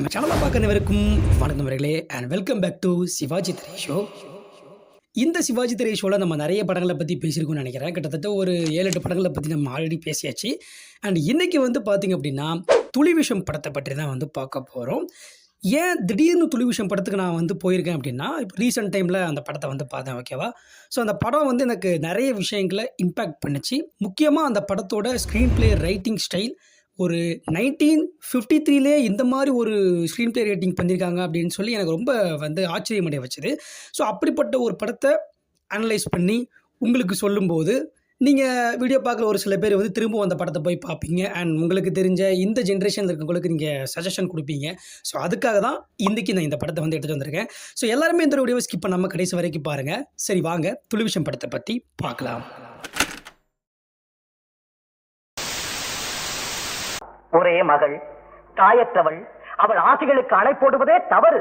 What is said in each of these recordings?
நம்ம சேனலை பார்க்குறவருக்கும் வணக்கம் வரைகளே and welcome back to Sivaji திரை ஷோ இந்த சிவாஜி திரை ஷோவில் நம்ம நிறைய படங்களை பற்றி பேசியிருக்கோம்னு நினைக்கிறேன். கிட்டத்தட்ட ஒரு ஏழு எட்டு படங்களை பற்றி நம்ம ஆல்ரெடி பேசியாச்சு. அண்ட் இன்றைக்கி வந்து பார்த்திங்க அப்படின்னா துளிவிஷம் படத்தை பற்றி தான் வந்து பார்க்க போகிறோம் ஏன் திடீர்னு துளிவிஷம் படத்துக்கு நான் வந்து போயிருக்கேன் அப்படின்னா இப்போ ரீசெண்ட் டைமில் அந்த படத்தை வந்து பார்த்தேன் ஓகேவா ஸோ அந்த படம் வந்து எனக்கு நிறைய விஷயங்களை இம்பேக்ட் பண்ணுச்சு. முக்கியமாக அந்த படத்தோட ஸ்க்ரீன் ப்ளே ரைட்டிங் ஸ்டைல் ஒரு நைன்டீன் ஃபிஃப்டி த்ரீலே இந்த மாதிரி ஒரு ஸ்க்ரீன் ப்ளே ரேட்டிங் பண்ணியிருக்காங்க அப்படின்னு சொல்லி எனக்கு ரொம்ப வந்து ஆச்சரியமடைய வச்சுது. ஸோ அப்படிப்பட்ட ஒரு படத்தை அனலைஸ் பண்ணி உங்களுக்கு சொல்லும்போது நீங்கள் வீடியோ பார்க்குற ஒரு சில பேர் வந்து திரும்ப அந்த படத்தை போய் பார்ப்பீங்க. அண்ட் உங்களுக்கு தெரிஞ்ச இந்த ஜென்ரேஷனில் இருக்கவங்களுக்கு நீங்கள் சஜஷன் கொடுப்பீங்க. ஸோ அதுக்காக தான் இன்றைக்கி நான் இந்த படத்தை வந்து எடுத்துகிட்டு வந்திருக்கேன். ஸோ எல்லாருமே இந்த வீடியோவை ஸ்கிப் பண்ணாமல் கடைசி வரைக்கும் பாருங்கள் சரி வாங்க துளிவிஷம் படத்தை பற்றி பார்க்கலாம். ஒரே மகள். தாயற்றவள். அவள் ஆசைகளுக்கு அணை போடுவதே தவறு.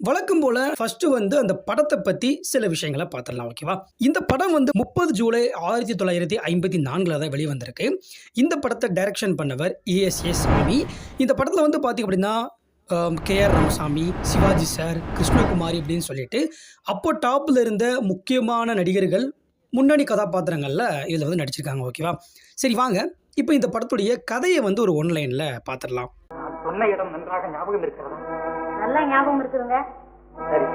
வழக்கம் போல ஃபர்ஸ்ட் வந்து அந்த படத்தை பத்தி சில விஷயங்களை பார்த்துடலாம் ஓகேவா இந்த படம் வந்து முப்பது ஜூலை ஆயிரத்தி தொள்ளாயிரத்தி ஐம்பத்தி நான்கில் தான் வெளிவந்திருக்கு. இந்த படத்தை டைரக்ஷன் பண்ணவர் ஏஎஸ்ஏ சாமி. இந்த படத்தில் வந்து பார்த்தீங்க அப்படின்னா K R Ramasamy Sivaji sir Krishnakumari அப்படின்னு சொல்லிட்டு அப்போ டாப்பில் இருந்த முக்கியமான நடிகர்கள் முன்னணி கதாபாத்திரங்களில் இதில் வந்து நடிச்சிருக்காங்க ஓகேவா சரி வாங்க. இப்போ இந்த படத்துடைய கதையை வந்து ஒரு ஒன்லைனில் பார்த்துடலாம் சொன்ன இடம் நன்றாக ஞாபகம் இருக்கிறதா? நல்லா ஞாபகம் இருக்குதுங்க. சரி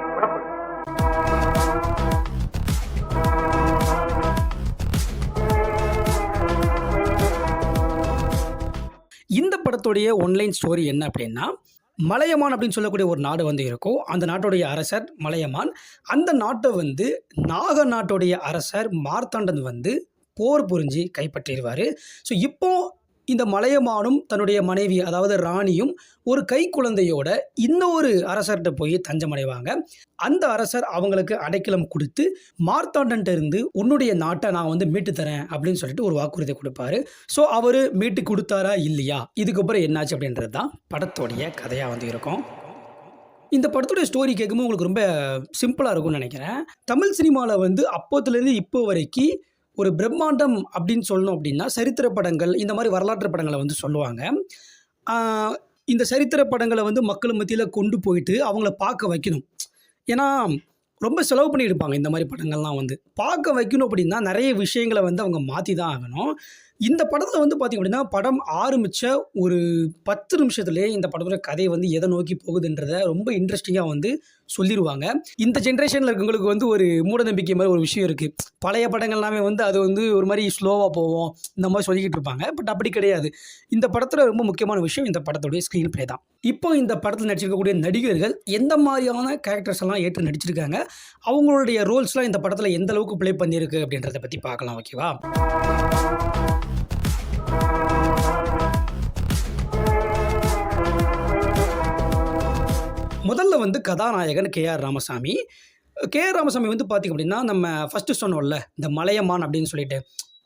இந்த படத்துடைய ஒன்லைன் ஸ்டோரி என்ன அப்படின்னா மலையமான் அப்படின்னு சொல்லக்கூடிய ஒரு நாடு வந்து இருக்கும் அந்த நாட்டுடைய அரசர் மலையமான். அந்த நாட்டை வந்து நாக நாட்டுடைய அரசர் மார்த்தாண்டன் வந்து போர் புரிஞ்சு கைப்பற்றிடுவார். ஸோ இப்போ இந்த மலையமானும் தன்னுடைய மனைவி அதாவது ராணியும் ஒரு கை குழந்தையோட இன்னொரு அரசர்கிட்ட போய் தஞ்சமடைவாங்க. அந்த அரசர் அவங்களுக்கு அடைக்கலம் கொடுத்து மார்த்தாண்டன்ட்ட இருந்து உன்னுடைய நாட்டை நான் வந்து மீட்டு தரேன் அப்படின்னு சொல்லிட்டு ஒரு வாக்குறுதி கொடுப்பாரு. ஸோ அவர் மீட்டு கொடுத்தாரா இல்லையா? இதுக்கப்புறம் என்னாச்சு அப்படின்றது தான் படத்தோடைய கதையாக வந்து இருக்கும். இந்த படத்துடைய ஸ்டோரி கேட்கும்போது உங்களுக்கு ரொம்ப சிம்பிளாக இருக்கும்னு நினைக்கிறேன். தமிழ் சினிமாவில் வந்து அப்போத்துலேருந்து இப்போ வரைக்கும் ஒரு பிரம்மாண்டம் அப்படின்னு சொல்லணும் அப்படின்னா சரித்திர படங்கள் இந்த மாதிரி வரலாற்று படங்களை வந்து சொல்லுவாங்க. இந்த சரித்திர படங்களை வந்து மக்கள் மத்தியில் கொண்டு போயிட்டு அவங்கள பார்க்க வைக்கணும். ஏன்னா ரொம்ப செலவு பண்ணியிருப்பாங்க இந்த மாதிரி படங்கள்லாம் வந்து. பார்க்க வைக்கணும் அப்படின்னா நிறைய விஷயங்களை வந்து அவங்க மாற்றி தான் ஆகணும். இந்த படத்தில் வந்து பார்த்திங்க அப்படின்னா படம் ஆரம்பித்த ஒரு பத்து நிமிஷத்துலேயே இந்த படத்தோட கதை வந்து எதை நோக்கி போகுதுன்றத ரொம்ப இன்ட்ரெஸ்டிங்காக வந்து சொல்லிடுவாங்க இந்த ஜென்ரேஷனில் இருக்கவங்களுக்கு வந்து ஒரு மூடநம்பிக்கை மாதிரி ஒரு விஷயம் இருக்குது பழைய படங்கள்லாமே வந்து அது வந்து ஒரு மாதிரி ஸ்லோவாக போவோம் இந்த மாதிரி சொல்லிக்கிட்டு இருப்பாங்க. பட் அப்படி கிடையாது. இந்த படத்தில் ரொம்ப முக்கியமான விஷயம் இந்த படத்துடைய ஸ்க்ரீன் ப்ளே தான். இப்போ இந்த படத்தில் நடிச்சிருக்கக்கூடிய நடிகர்கள் எந்த மாதிரியான கேரக்டர்ஸ் எல்லாம் ஏற்று நடிச்சிருக்காங்க? அவங்களுடைய ரோல்ஸ்லாம் இந்த படத்தில் எந்த அளவுக்கு ப்ளே பண்ணியிருக்கு அப்படின்றத பற்றி பார்க்கலாம் ஓகேவா முதல்ல வந்து கதாநாயகன் K R Ramasamy. K R Ramasamy வந்து பார்த்திங்க அப்படின்னா நம்ம ஃபஸ்ட்டு சொன்னோம்ல இந்த மலையமான் அப்படின்னு சொல்லிட்டு.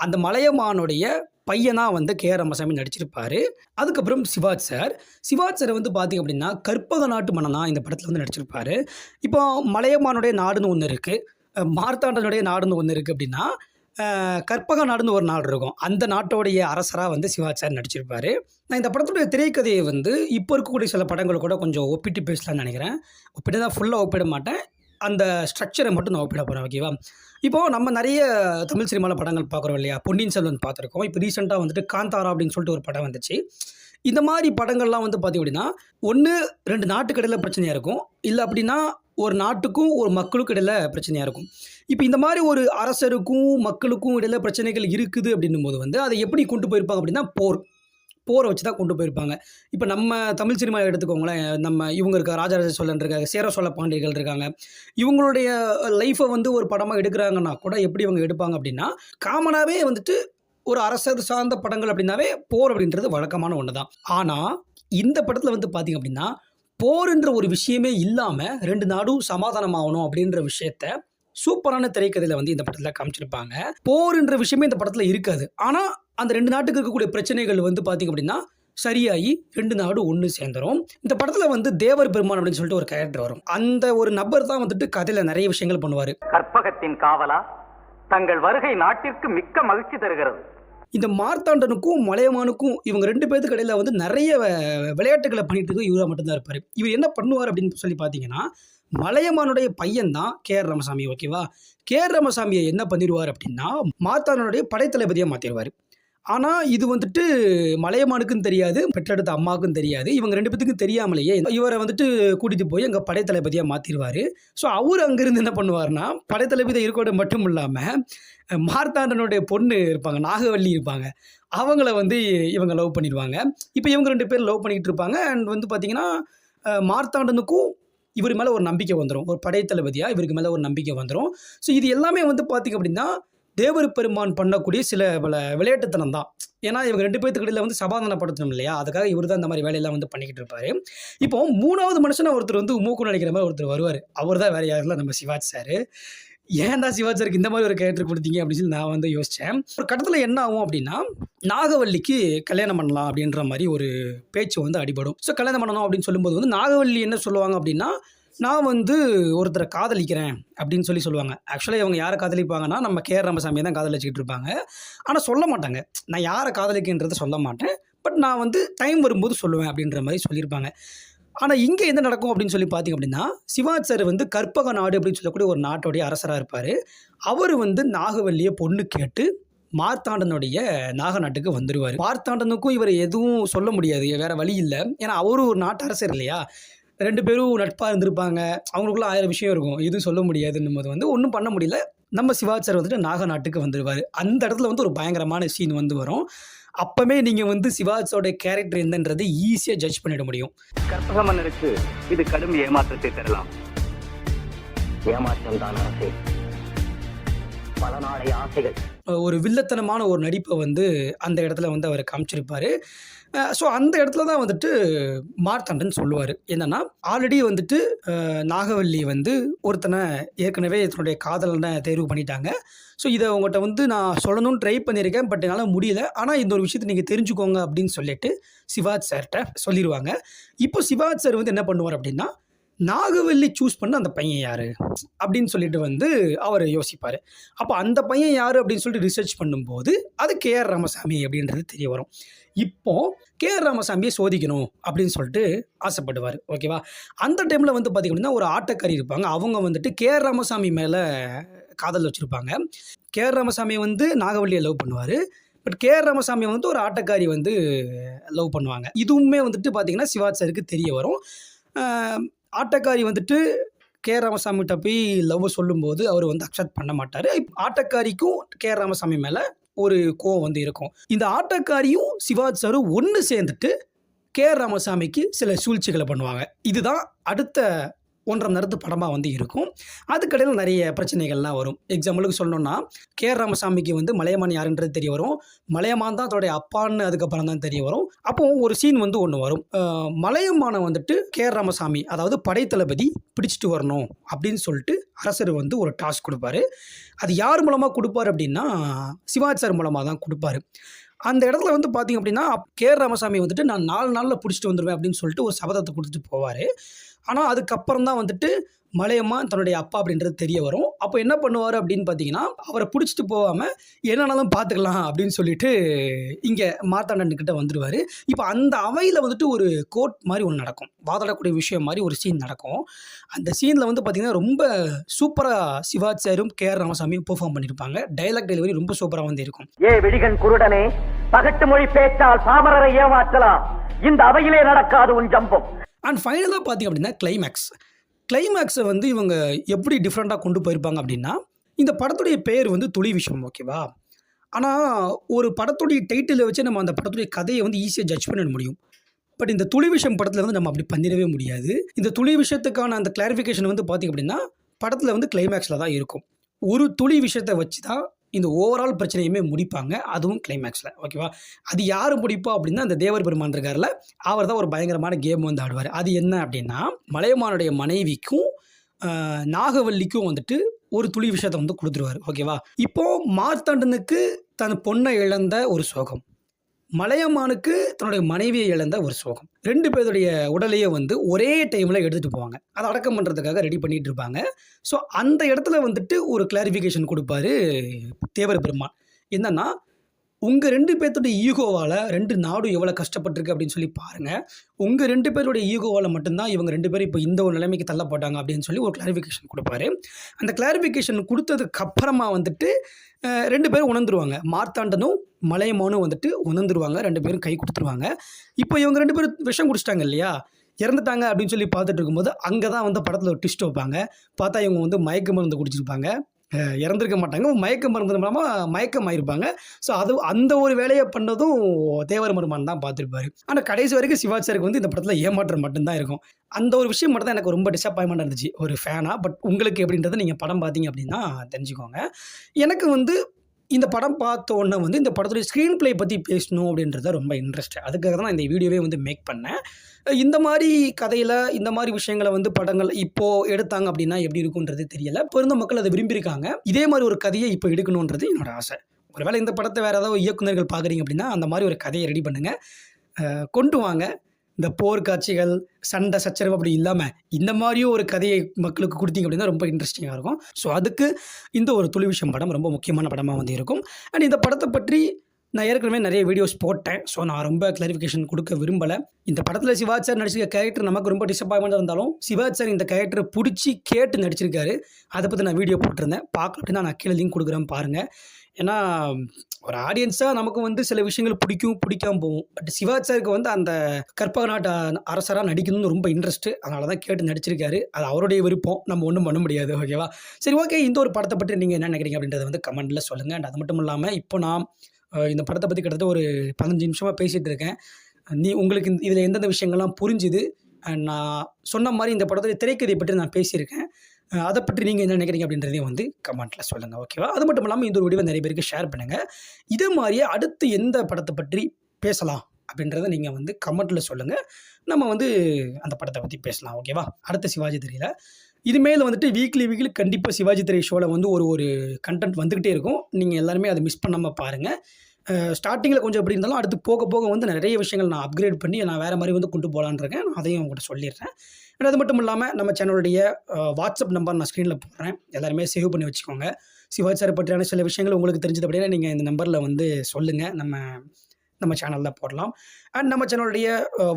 அந்த மலையமானுடைய பையனாக வந்து கே ஆர் ராமசாமி நடிச்சிருப்பார். அதுக்கப்புறம் சிவாஜ் சார். சிவாஜ் சார் வந்து பார்த்திங்க அப்படின்னா கற்பக நாட்டு மன்னனாக இந்த படத்தில் வந்து நடிச்சிருப்பார். இப்போ மலையமானுடைய நாடுன்னு ஒன்று இருக்குது மார்த்தாண்டனுடைய நாடுன்னு ஒன்று இருக்குது அப்படின்னா கற்பக நாடுன்னு ஒரு நாடு இருக்கும். அந்த நாட்டோடைய அரசராக வந்து சிவாச்சார் நடிச்சிருப்பார். நான் இந்த படத்துடைய திரைக்கதையை வந்து இப்போ இருக்கக்கூடிய சில படங்கள் கூட கொஞ்சம் ஒப்பிட்டு பேசலாம்னு நினைக்கிறேன். ஒப்பிட்டு தான் ஃபுல்லாக ஒப்பிட மாட்டேன். அந்த ஸ்ட்ரக்சரை மட்டும் நான் ஒப்பிட போகிறேன் ஓகேவா இப்போது நம்ம நிறைய தமிழ் சினிமாவில் படங்கள் பார்க்குறோம் இல்லையா? பொன்னியின் செல்வன் பார்த்துருக்கோம். இப்போ ரீசெண்டாக வந்துட்டு காந்தாரா அப்படின்னு சொல்லிட்டு ஒரு படம் வந்துச்சு. இந்த மாதிரி படங்கள்லாம் வந்து பார்த்திங்க அப்படின்னா ஒன்று ரெண்டு நாட்டுக்கடையில் பிரச்சனையாக இருக்கும். இல்லை அப்படின்னா ஒரு நாட்டுக்கும் ஒரு மக்களுக்கும் இடையில பிரச்சனையாக இருக்கும். இப்போ இந்த மாதிரி ஒரு அரசருக்கும் மக்களுக்கும் இடையில பிரச்சனைகள் இருக்குது அப்படின்னும் போது வந்து அதை எப்படி கொண்டு போயிருப்பாங்க அப்படின்னா போர். போரை வச்சு தான் கொண்டு போயிருப்பாங்க. இப்போ நம்ம தமிழ் சினிமா எடுத்துக்கோங்களேன். நம்ம இவங்க இருக்க ராஜராஜ சோழன் இருக்காங்க சேர சோழ பாண்டியர்கள் இருக்காங்க. இவங்களுடைய லைஃப்பை வந்து ஒரு படமாக எடுக்கிறாங்கன்னா கூட எப்படி இவங்க எடுப்பாங்க அப்படின்னா காமனாகவே வந்துட்டு ஒரு அரசர் சார்ந்த படங்கள் அப்படின்னாவே போர் அப்படின்றது வழக்கமான ஒன்று தான் ஆனால் இந்த படத்தில் வந்து பார்த்திங்க அப்படின்னா போர்ன்ற ஒரு விஷயமே இல்லாமல் ரெண்டு நாடும் சமாதானமாகணும் அப்படின்ற விஷயத்த சூப்பரான திரைக்கதையில் வந்து இந்த படத்தில் காமிச்சிருப்பாங்க. போர்ன்ற விஷயமே இந்த படத்தில் இருக்காது. ஆனால் அந்த ரெண்டு நாட்டுக்கு இருக்கக்கூடிய பிரச்சனைகள் வந்து பார்த்திங்க அப்படின்னா சரியாகி ரெண்டு நாடும் ஒன்று சேர்ந்துரும். இந்த படத்தில் வந்து தேவர் பெருமான் அப்படின்னு சொல்லிட்டு ஒரு கேரக்டர் வரும். அந்த ஒரு நபர் தான் வந்துட்டு கதையில் நிறைய விஷயங்கள் பண்ணுவார். கற்பகத்தின் காவலா? தங்கள் வருகை நாட்டிற்கு மிக்க மகிழ்ச்சி தருகிறது. இந்த மார்த்தாண்டனுக்கும் மலையமானுக்கும் இவங்க ரெண்டு பேருக்கு இடையில வந்து நிறைய வ- விளையாட்டுகளை பண்ணிட்டு இருக்க இவராக மட்டும்தான் இருப்பார். இவர் என்ன பண்ணுவார் அப்படின்னு சொல்லி பார்த்தீங்கன்னா மலையமானுடைய பையன் தான் கே ஆர் ராமசாமி ஓகேவா கே ஆர் ராமசாமியை என்ன பண்ணிடுவார் அப்படின்னா மார்த்தாண்டனுடைய படைத்தளபதியாக மாற்றிடுவார் ஆனால் இது வந்துட்டு மலையமானுக்கும் தெரியாது பெற்றெடுத்த அம்மாவுக்கும் தெரியாது. இவங்க ரெண்டு பேத்துக்கும் தெரியாமலேயே இவரை வந்துட்டு கூட்டிகிட்டு போய் அங்கே படைத்தளபதியாக மாற்றிடுவார் ஸோ அவர் அங்கேருந்து என்ன பண்ணுவார்னா படைத்தளபதி இருக்கோட மட்டும் இல்லாமல் மார்த்தாண்டனுடைய பொண்ணு இருப்பாங்க நாகவல்லி இருப்பாங்க. அவங்கள வந்து இவங்க லவ் பண்ணிடுவாங்க. இப்போ இவங்க ரெண்டு பேரும் லவ் பண்ணிக்கிட்டு இருப்பாங்க. அண்ட் வந்து பார்த்திங்கன்னா மார்த்தாண்டனுக்கும் இவர் மேலே ஒரு நம்பிக்கை வந்துடும் ஒரு படைத்தளபதியாக இவருக்கு மேலே ஒரு நம்பிக்கை வந்துடும் ஸோ இது எல்லாமே வந்து பார்த்திங்க அப்படின்னா தேவர் பெருமான் பண்ணக்கூடிய சில பல விளையாட்டுத்தனம் தான் ஏன்னா இவங்க ரெண்டு பேர்த்துக்கு இடையில வந்து சமாதானப்படுத்தணும் இல்லையா? அதுக்காக இவர் தான் இந்த மாதிரி வேலையெல்லாம் வந்து பண்ணிக்கிட்டு இருப்பாரு. இப்போ மூணாவது மனுஷனா ஒருத்தர் வந்து மூக்கு நினைக்கிற மாதிரி ஒருத்தர் வருவார். அவர் தான் வேற யாரும் நம்ம சிவாஜ் சார். ஏன் தான் சாருக்கு இந்த மாதிரி ஒரு கேரக்டர் கொடுத்தீங்க அப்படின்னு சொல்லி நான் வந்து யோசித்தேன் ஒரு கட்டத்தில் என்ன ஆகும் அப்படின்னா நாகவல்லிக்கு கல்யாணம் பண்ணலாம் அப்படின்ற மாதிரி ஒரு பேச்சு வந்து அடிபடும். ஸோ கல்யாணம் பண்ணணும் அப்படின்னு சொல்லும்போது வந்து நாகவல்லி என்ன சொல்லுவாங்க அப்படின்னா நான் வந்து ஒருத்தரை காதலிக்கிறேன் அப்படின்னு சொல்லி சொல்லுவாங்க. ஆக்சுவலாக இவங்க யாரை காதலிப்பாங்கன்னா நம்ம கே ராமசாமியை தான் காதலிச்சுக்கிட்டு இருப்பாங்க. ஆனால் சொல்ல மாட்டாங்க. நான் யாரை காதலிக்கின்றதை சொல்ல மாட்டேன். பட் நான் வந்து டைம் வரும்போது சொல்லுவேன் அப்படின்ற மாதிரி சொல்லியிருப்பாங்க. ஆனால் இங்கே என்ன நடக்கும் அப்படின்னு சொல்லி பார்த்தீங்க அப்படின்னா சிவாஜ் சார் வந்து கற்பக நாடு அப்படின்னு சொல்லக்கூடிய ஒரு நாட்டோடைய அரசராக இருப்பார். அவர் வந்து நாகவல்லியை பொண்ணு கேட்டு மார்த்தாண்டனுடைய நாகநாட்டுக்கு வந்துடுவார் மார்த்தாண்டனுக்கும் இவர் எதுவும் சொல்ல முடியாது. வேறு வழி இல்லை. ஏன்னா அவரும் ஒரு நாட்டு அரசர் இல்லையா? ரெண்டு பேரும் நட்பாக இருந்திருப்பாங்க. அவங்களுக்குள்ள ஆயிரம் விஷயம் இருக்கும். எதுவும் சொல்ல முடியாதுன்னும் போது வந்து ஒன்றும் பண்ண முடியல. நம்ம சிவாஜ் சார் வந்துட்டு நாகநாட்டுக்கு வந்துடுவார் அந்த இடத்துல வந்து ஒரு பயங்கரமான சீன் வந்து வரும். அப்பவே நீங்கள் வந்து சிவாஜோட கேரக்டர் என்னன்றது ஈஸியாக ஜட்ஜ் பண்ணிட முடியும். கற்பக மன்னருக்கு இது கடும் ஏமாற்றத்தை தரலாம் ஏமாற்றம் தான் பல நாளை ஆசைகள் ஒரு வில்லத்தனமான ஒரு நடிப்பை வந்து அந்த இடத்துல வந்து அவர் காமிச்சிருப்பார். ஸோ அந்த இடத்துல தான் வந்துட்டு மார்த்தாண்டன் சொல்லுவார். என்னன்னா ஆல்ரெடி வந்துட்டு நாகவல்லி வந்து ஒருத்தனை ஏற்கனவே தன்னுடைய காதலனை தேர்வு பண்ணிட்டாங்க. ஸோ இதை உங்கள்கிட்ட வந்து நான் சொல்லணும்னு ட்ரை பண்ணியிருக்கேன் பட் என்னால் முடியல. ஆனால் இந்த ஒரு விஷயத்தை நீங்கள் தெரிஞ்சுக்கோங்க அப்படின்னு சொல்லிட்டு சிவாஜ் சார்கிட்ட சொல்லிடுவாங்க இப்போ சிவாஜ் சார் வந்து என்ன பண்ணுவார் அப்படின்னா நாகவல்லி சூஸ் பண்ண அந்த பையன் யார்? அப்படின்னு சொல்லிட்டு வந்து அவர் யோசிப்பார். அப்போ அந்த பையன் யார் அப்படின்னு சொல்லிட்டு ரிசர்ச் பண்ணும்போது அது கே ஆர் ராமசாமி அப்படின்றது தெரிய வரும். இப்போ கேஆர் ராமசாமியை சோதிக்கணும் அப்படின்னு சொல்லிட்டு ஆசைப்படுவார். ஓகேவா அந்த டைமில் வந்து பார்த்திங்கன்னா அப்படின்னா ஒரு ஆட்டக்காரி இருப்பாங்க. அவங்க வந்துட்டு கே ஆர் ராமசாமி மேலே காதல் வச்சுருப்பாங்க. கே ஆர் ராமசாமி வந்து நாகவல்லியை லவ் பண்ணுவார். பட் கே ஆர் ராமசாமி வந்து ஒரு ஆட்டக்காரி வந்து லவ் பண்ணுவாங்க. இதுவுமே வந்துட்டு பார்த்திங்கன்னா சிவாஜ் சாருக்கு தெரிய வரும். ஆட்டக்காரி வந்துட்டு கே. ராமசாமிகிட்ட போய் லவ் சொல்லும்போது அவர் வந்து அக்செப்ட் பண்ண மாட்டார். ஆட்டக்காரிக்கும் கே. ராமசாமி மேலே ஒரு கோவம் வந்து இருக்கும். இந்த ஆட்டக்காரியும் சிவாஜ் சாரும் ஒன்று சேர்ந்துட்டு கே. ராமசாமிக்கு சில சூழ்ச்சிகளை பண்ணுவாங்க. இதுதான் அடுத்த ஒன்றரை மணி நேரத்து படமாக வந்து இருக்கும். அதுக்கடையில் நிறைய பிரச்சனைகள்லாம் வரும். எக்ஸாம்பிளுக்கு சொல்லணும்னா கே. ராமசாமிக்கு வந்து மலையமான் யாருன்றது தெரிய வரும். மலையமான் தான் அதோடைய அப்பான்னு அதுக்கப்புறம் தான் தெரிய வரும். அப்போ ஒரு சீன் வந்து ஒன்று வரும். மலையமான மலையமானை வந்துட்டு கே. ராமசாமி அதாவது படைத்தளபதி பிடிச்சிட்டு வரணும் அப்படின்னு சொல்லிட்டு அரசர் வந்து ஒரு டாஸ்க் கொடுப்பாரு. அது யார் மூலமாக கொடுப்பாரு அப்படின்னா சிவாஜி சார் மூலமாக தான் கொடுப்பாரு. அந்த இடத்துல வந்து பார்த்தீங்க அப்படின்னா கே. ராமசாமி வந்துட்டு நான் நாலு நாளில் பிடிச்சிட்டு வந்துடுவேன் அப்படின்னு சொல்லிட்டு ஒரு சபதத்தை கொடுத்துட்டு போவார். ஆனால் அதுக்கப்புறம் தான் வந்துட்டு மலையம்மா தன்னுடைய அப்பா அப்படின்றது தெரிய வரும். அப்போ என்ன பண்ணுவார் அப்படின்னு பார்த்தீங்கன்னா அவரை பிடிச்சிட்டு போகாமல் என்னன்னாலும் பார்த்துக்கலாம் அப்படின்னு சொல்லிட்டு இங்கே மார்த்தாண்டன் கிட்ட வந்துடுவார் இப்போ அந்த அவையில் வந்துட்டு ஒரு கோர்ட் மாதிரி ஒன்று நடக்கும். வாதாடக்கூடிய விஷயம் மாதிரி ஒரு சீன் நடக்கும். அந்த சீனில் வந்து பார்த்திங்கன்னா ரொம்ப சூப்பராக சிவாஜ் சாரும் கே ஆர் ராமசாமியும் பெர்ஃபார்ம் பண்ணியிருப்பாங்க டைலாக் டெலிவரி ரொம்ப சூப்பராக வந்து இருக்கும். ஏ விழிகன் குருடனே பகட்டு மொழி பேச்சால் பாமரரை ஏமாற்றலாம். இந்த அவையிலே நடக்காது உன் ஜம்பம். அண்ட் ஃபைனலாக பார்த்தீங்க அப்படின்னா கிளைமேக்ஸ் கிளைமேக்ஸை வந்து இவங்க எப்படி டிஃப்ரெண்ட்டாக கொண்டு போயிருப்பாங்க அப்படின்னா இந்த படத்துடைய பெயர் வந்து துளி விஷயம் ஓகேவா ஆனால் ஒரு படத்துடைய டைட்டிலை வச்சு நம்ம அந்த படத்துடைய கதையை வந்து ஈஸியாக ஜட்ஜ் பண்ணிட முடியும். பட் இந்த துளி விஷயம் படத்தில் வந்து நம்ம அப்படி பண்ணிடவே முடியாது. இந்த துளி விஷயத்துக்கான அந்த கிளாரிஃபிகேஷன் வந்து பார்த்திங்க அப்படின்னா படத்தில் வந்து கிளைமேக்ஸில் தான் இருக்கும். ஒரு துளி விஷயத்தை வச்சு தான் இந்த ஓவரால் பிரச்சனையுமே முடிப்பாங்க. அதுவும் கிளைமேக்ஸில் ஓகேவா அது யார் முடிப்பா அப்படின்னா அந்த தேவர் பெருமான் இருக்கார்ல அவர் தான் ஒரு பயங்கரமான கேம் வந்து ஆடுவார். அது என்ன அப்படின்னா மலையமானுடைய மனைவிக்கும் நாகவல்லிக்கும் வந்துட்டு ஒரு துளி விஷயத்தை வந்து கொடுத்துருவார். ஓகேவா இப்போ மார்த்தாண்டனுக்கு தன் பொண்ணை இழந்த ஒரு சோகம். மலையமானுக்கு தன்னுடைய மனைவியை இழந்த ஒரு சோகம். ரெண்டு பேருடைய உடலையே வந்து ஒரே டைமில் எடுத்துகிட்டு போவாங்க. அதை அடக்கம் பண்ணுறதுக்காக ரெடி பண்ணிகிட்டு இருப்பாங்க. ஸோ அந்த இடத்துல வந்துட்டு ஒரு கிளாரிஃபிகேஷன் கொடுப்பாரு தேவர் பெருமான் என்னன்னா உங்கள் ரெண்டு பேர்த்துடைய ஈகோவால் ரெண்டு நாடும் எவ்வளோ கஷ்டப்பட்டிருக்கு அப்படின்னு சொல்லி பாருங்கள் உங்கள் ரெண்டு பேருடைய ஈகோவால் மட்டும்தான் இவங்க ரெண்டு பேரும் இப்போ இந்த ஒரு நிலைமைக்கு தள்ளப்பட்டாங்க அப்படின்னு சொல்லி ஒரு கிளாரிஃபிகேஷன் கொடுப்பாரு. அந்த கிளாரிஃபிகேஷன் கொடுத்ததுக்கு அப்புறமா வந்துட்டு ரெண்டு பேரும் உணர்ந்துருவாங்க. மார்த்தாண்டனும் மலையமானும் வந்துட்டு உணர்ந்துருவாங்க. ரெண்டு பேரும் கை கொடுத்துருவாங்க. இப்போ இவங்க ரெண்டு பேரும் விஷம் குடிச்சிட்டாங்க இல்லையா? இறந்துட்டாங்க அப்படின்னு சொல்லி பார்த்துட்டு இருக்கும்போது அங்கே தான் வந்து படத்தில் ஒரு ட்விஸ்ட் வைப்பாங்க. பார்த்தா இவங்க வந்து மயக்க மருந்து குடிச்சிருப்பாங்க. இறந்துருக்க மாட்டாங்க. மயக்க மருந்து மூலமாக மயக்கமாயிருப்பாங்க ஸோ அது அந்த ஒரு வேலையை பண்ணதும் தேவர் மருமான் தான் பார்த்துருப்பாரு. ஆனால் கடைசி வரைக்கும் சிவாச்சாருக்கு வந்து இந்த படத்தில் ஏமாற்றம் மட்டும்தான் இருக்கும். அந்த ஒரு விஷயம் மட்டும் தான் எனக்கு ரொம்ப டிசப்பாயின்மெண்ட் இருந்துச்சு. ஒரு ஃபேனாக பட் உங்களுக்கு எப்படின்றத நீங்கள் படம் பார்த்தீங்க அப்படின்னா தெரிஞ்சுக்கோங்க. எனக்கு வந்து இந்த படம் பார்த்த உடனே வந்து இந்த படத்துடைய ஸ்க்ரீன் ப்ளே பற்றி பேசணும் அப்படின்றத ரொம்ப இன்ட்ரெஸ்ட் அதுக்காக தான் நான் இந்த வீடியோவே வந்து மேக் பண்ணேன். இந்த மாதிரி கதையில் இந்த மாதிரி விஷயங்களை வந்து படங்கள் இப்போது எடுத்தாங்க அப்படின்னா எப்படி இருக்குன்றது தெரியலை. பிறந்த மக்கள் அதை விரும்பியிருக்காங்க. இதே மாதிரி ஒரு கதையை இப்போ எடுக்கணுன்றது என்னோட ஆசை. ஒருவேளை இந்த படத்தை வேறு ஏதாவது இயக்குநர்கள் பார்க்குறீங்க அப்படின்னா அந்த மாதிரி ஒரு கதையை ரெடி பண்ணுங்கள் கொண்டு வாங்க. இந்த போர் காட்சிகள் சண்டை சச்சரவு அப்படி இல்லாமல் இந்த மாதிரியும் ஒரு கதையை மக்களுக்கு கொடுத்தீங்க அப்படின்னா ரொம்ப இன்ட்ரெஸ்டிங்காக இருக்கும். ஸோ அதுக்கு இந்த ஒரு துளிவிஷம் படம் ரொம்ப முக்கியமான படமாக வந்து இருக்கும். அண்ட் இந்த படத்தை பற்றி நான் ஏற்கனவே நிறைய வீடியோஸ் போட்டேன். ஸோ நான் ரொம்ப கிளாரிஃபிகேஷன் கொடுக்க விரும்பலை. இந்த படத்தில் சிவாஜ் சார் நடிச்சிருக்க கேரக்டர் நமக்கு ரொம்ப டிசப்பாயின்மெண்ட் இருந்தாலும் சிவாஜ் சார் இந்த கேரக்டரை பிடிச்சி கேட்டு நடிச்சிருக்காரு. அதை பற்றி நான் வீடியோ போட்டிருந்தேன். பார்க்க அப்படின்னா நான் கீழே லிங்க் கொடுக்குறேன் பாருங்கள் ஏன்னா ஒரு ஆடியன்ஸாக நமக்கு வந்து சில விஷயங்கள் பிடிக்கும் பிடிக்காம போகும். பட் சிவாஜ் சாருக்கு வந்து அந்த கற்பக நாட்டு அரசராக நடிக்கணும்னு ரொம்ப இன்ட்ரெஸ்ட்டு அதனால தான் கேட்டு நடிச்சிருக்காரு. அது அவருடைய விருப்பம். நம்ம ஒன்றும் பண்ண முடியாது. ஓகேவா சரி ஓகே இந்த ஒரு படத்தை பற்றி நீங்கள் என்ன நினைக்கிறீங்க அப்படின்றத வந்து கமெண்ட்டில் சொல்லுங்கள் அண்ட் அது மட்டும் இல்லாமல் இப்போ நான் இந்த படத்தை பற்றி கிட்டத்தட்ட ஒரு பதினஞ்சு நிமிஷமாக பேசிகிட்டு இருக்கேன். நீ உங்களுக்கு இதில் எந்தெந்த விஷயங்கள்லாம் புரிஞ்சுது? நான் சொன்ன மாதிரி இந்த படத்துடைய திரைக்கதையை பற்றி நான் பேசியிருக்கேன். அதை பற்றி நீங்கள் என்ன நினைக்கிறீங்க அப்படின்றதையும் வந்து கமெண்ட்டில் சொல்லுங்கள் ஓகேவா அது மட்டும் இல்லாமல் இந்த ஒரு வீடியோ நிறைய பேருக்கு ஷேர் பண்ணுங்கள் இதே மாதிரியே அடுத்து எந்த படத்தை பற்றி பேசலாம் அப்படின்றத நீங்கள் வந்து கமெண்ட்டில் சொல்லுங்கள் நம்ம வந்து அந்த படத்தை பற்றி பேசலாம் ஓகேவா அடுத்த சிவாஜி திரையில். இதுமேல் வந்துட்டு வீக்லி வீக்லி கண்டிப்பாக சிவாஜி திரை ஷோவில் வந்து ஒரு ஒரு கண்டென்ட் வந்துக்கிட்டே இருக்கும். நீங்கள் எல்லாருமே அதை மிஸ் பண்ணாமல் பாருங்கள் ஸ்டார்டிங்கில் கொஞ்சம் எப்படி இருந்தாலும் அடுத்து போக போக வந்து நிறைய விஷயங்கள் நான் அப்கிரேட் பண்ணி நான் வேறு மாதிரி வந்து கொண்டு போகலான்னு இருக்கேன். நான் அதையும் உங்கள்கிட்ட சொல்லிடுறேன். அண்ட் அது மட்டும் இல்லாமல் நம்ம சேனலுடைய வாட்ஸ்அப் நம்பர் நான் ஸ்க்ரீனில் போடுறேன். எல்லாருமே சேவ் பண்ணி வச்சுக்கோங்க. சிவாஜி சார் பற்றியான சில விஷயங்கள் உங்களுக்கு தெரிஞ்சது அப்படின்னா நீங்கள் இந்த நம்பரில் வந்து சொல்லுங்கள் நம்ம நம்ம சேனலில் போடலாம். அண்ட் நம்ம சேனலுடைய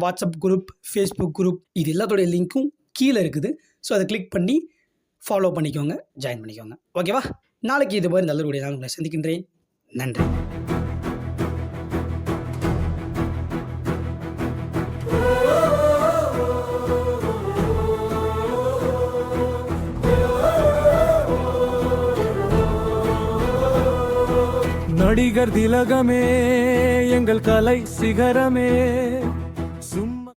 வாட்ஸ்அப் குரூப் ஃபேஸ்புக் குரூப் இது எல்லாத்தோடைய லிங்க்கும் கீழே இருக்குது. ஸோ அதை கிளிக் பண்ணி ஃபாலோ பண்ணிக்கோங்க. ஜாயின் பண்ணிக்கோங்க. ஓகேவா நாளைக்கு இது மாதிரி நல்ல உங்களை சந்திக்கின்றேன். நன்றி. நடிகர் திலகமே எங்கள் கலை சிகரமே.